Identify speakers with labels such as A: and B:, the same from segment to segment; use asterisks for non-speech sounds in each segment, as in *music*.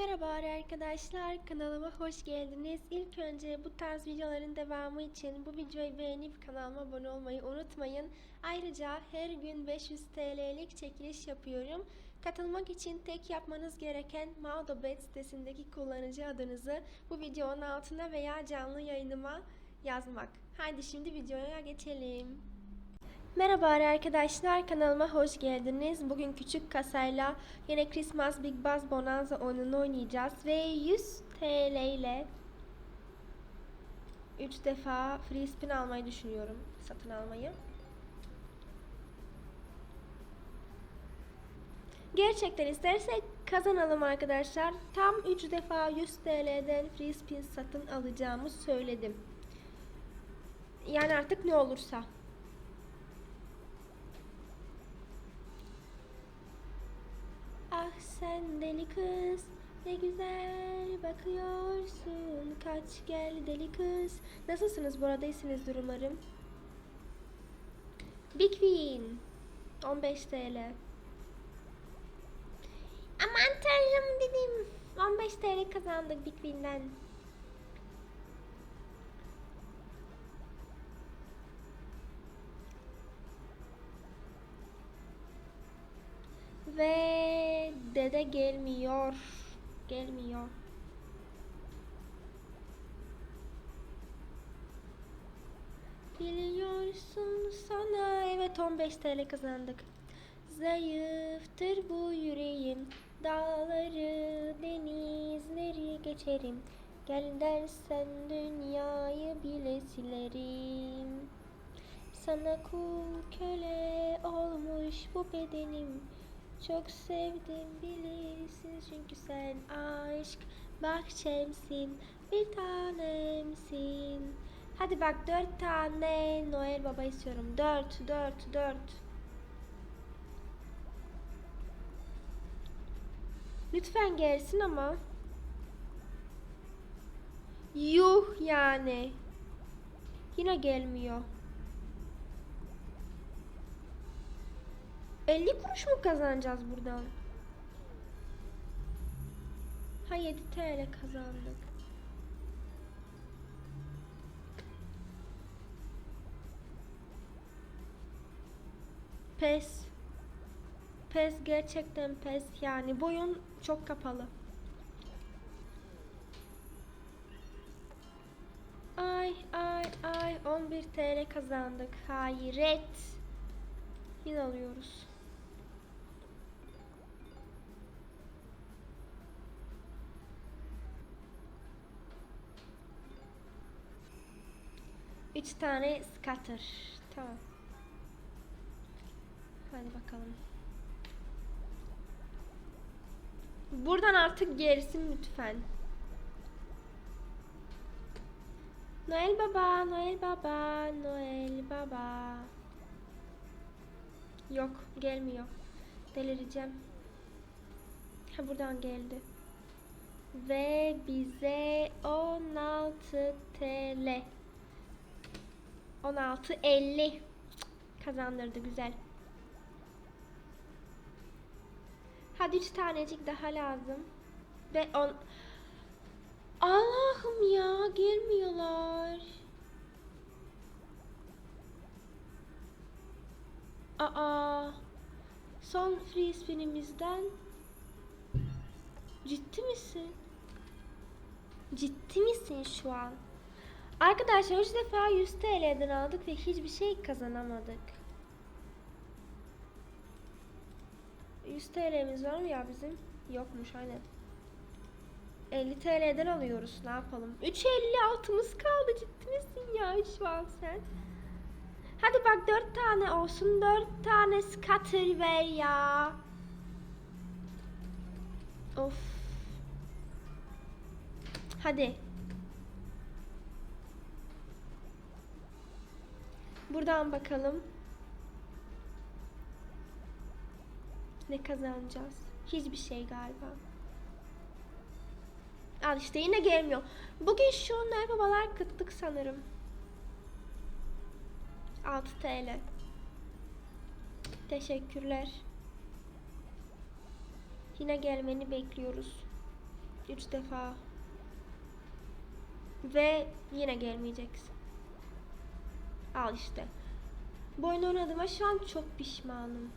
A: Merhaba arkadaşlar kanalıma hoş geldiniz. İlk önce bu tarz videoların devamı için bu videoyu beğenip kanalıma abone olmayı unutmayın. Ayrıca her gün 500 TL'lik çekiliş yapıyorum. Katılmak için tek yapmanız gereken Maudobet sitesindeki kullanıcı adınızı bu videonun altına veya canlı yayınıma yazmak. Haydi şimdi videoya geçelim. Merhaba arkadaşlar kanalıma hoş geldiniz. Bugün küçük kasayla yine Christmas Big Buzz Bonanza oyununu oynayacağız ve 100 TL ile 3 defa free spin almayı düşünüyorum. Satın almayı. Gerçekten istersek kazanalım arkadaşlar. Tam 3 defa 100 TL'den free spin satın alacağımı söyledim. Yani artık ne olursa. Ah sen deli kız ne güzel bakıyorsun. Kaç gel deli kız. Nasılsınız bu arada? İyisiniz umarım. Big Win 15 TL Aman tanrım dedim 15 TL kazandık Big Win'den. Ve dede gelmiyor. Gelmiyor. Biliyorsun sana evet 15 TL kazandık. Zayıftır bu yüreğim. Dağları, denizleri geçerim. Gel dersen dünyayı bile silerim. Sana kul köle olmuş bu bedenim. Çok sevdim bilirsin çünkü sen aşk bahçemsin, bir tanemsin. Hadi bak dört tane Noel Baba istiyorum. Dört, dört, dört. Lütfen gelsin ama. Yuh yani. Yine gelmiyor. 50 kuruş mu kazanacağız buradan? Ha 7 TL kazandık. Pes. Pes gerçekten pes yani boyun çok kapalı. Ay ay ay 11 TL kazandık. Hayret. Yine alıyoruz. Üç tane scatter. Tamam. Hadi bakalım. Buradan artık gerisin lütfen. Noel Baba, Noel Baba, Noel Baba. Yok, gelmiyor. Delireceğim. Ha buradan geldi. Ve bize 16 TL. 16.50 kazandırdı güzel. Hadi 3 tanecik daha lazım. Ve on Allah'ım ya gelmiyorlar. Aa. Son free spinimizden Ciddi misin? Ciddi misin şu an? Arkadaşlar 3 defa 100 TL'den aldık ve hiçbir şey kazanamadık. 100 TL'miz var mı ya bizim? Yokmuş aynen. 50 TL'den alıyoruz. Ne yapalım? 3.56'mız kaldı. Ciddi misin ya şu an sen? Hadi bak 4 tane olsun. 4 tane scatter ver ya. Of. Hadi. Buradan bakalım. Ne kazanacağız? Hiçbir şey galiba. Al işte yine gelmiyor. Bugün şu Noel babalar kıtlık sanırım. 6 TL. Teşekkürler. Yine gelmeni bekliyoruz. Üç defa. Ve yine gelmeyeceksin. Al işte. Bu oyunu oynadığıma şu an çok pişmanım.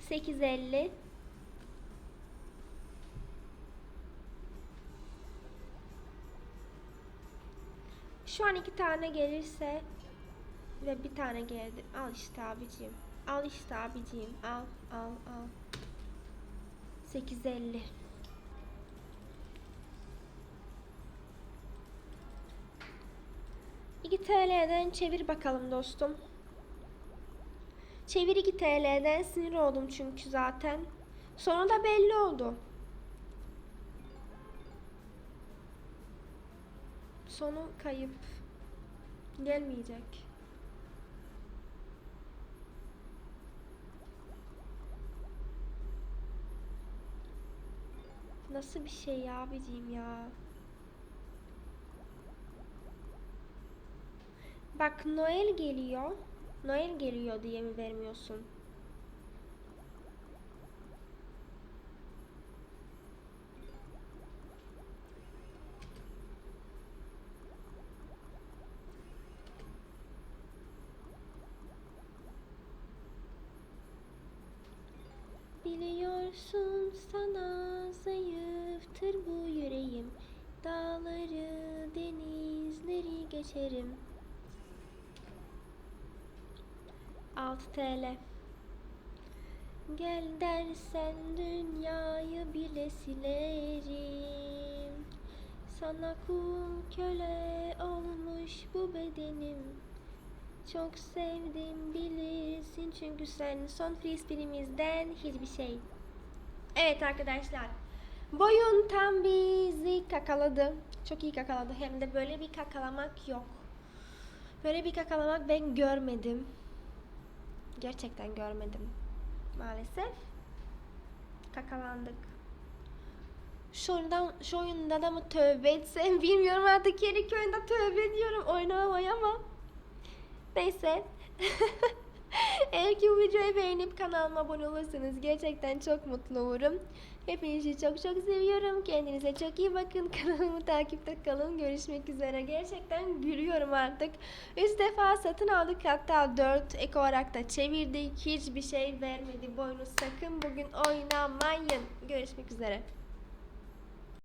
A: 850 Şu an iki tane gelirse ve bir tane geldi. Al işte abicim. Al işte abicim. Al al al. 850 TL'den çevir bakalım dostum. Çevir 2 TL'den sinir oldum çünkü zaten. Sonra da belli oldu. Sonu kayıp. Gelmeyecek. Nasıl bir şey ya abicim ya? Bak Noel geliyor. Noel geliyor diye mi vermiyorsun? Biliyorsun sana zayıftır bu yüreğim Dağları, denizleri geçerim 6 TL Gel dersen dünyayı bile silerim Sana kul köle olmuş bu bedenim çok sevdim bilirsin çünkü sen son frisbee'imizden hiçbir şey. Evet arkadaşlar. Boyun tam bizi kakaladı. Çok iyi kakaladı. Hem de böyle bir kakalamak yok. Böyle bir kakalamak ben görmedim. Gerçekten görmedim. Maalesef. Kakalandık. Şu şu oyunda da mı tövbe etsem *laughs* bilmiyorum artık yeni köyünde tövbe ediyorum oynamamaya ama Neyse. *laughs* Eğer ki bu videoyu beğenip kanalıma abone olursanız gerçekten çok mutlu olurum. Hepinizi çok çok seviyorum. Kendinize çok iyi bakın. *laughs* Kanalımı takipte kalın. Görüşmek üzere. Gerçekten gülüyorum artık. Üç defa satın aldık. Hatta dört ek olarak da çevirdik. Hiçbir şey vermedi. Boynu sakın bugün oynamayın. Görüşmek üzere.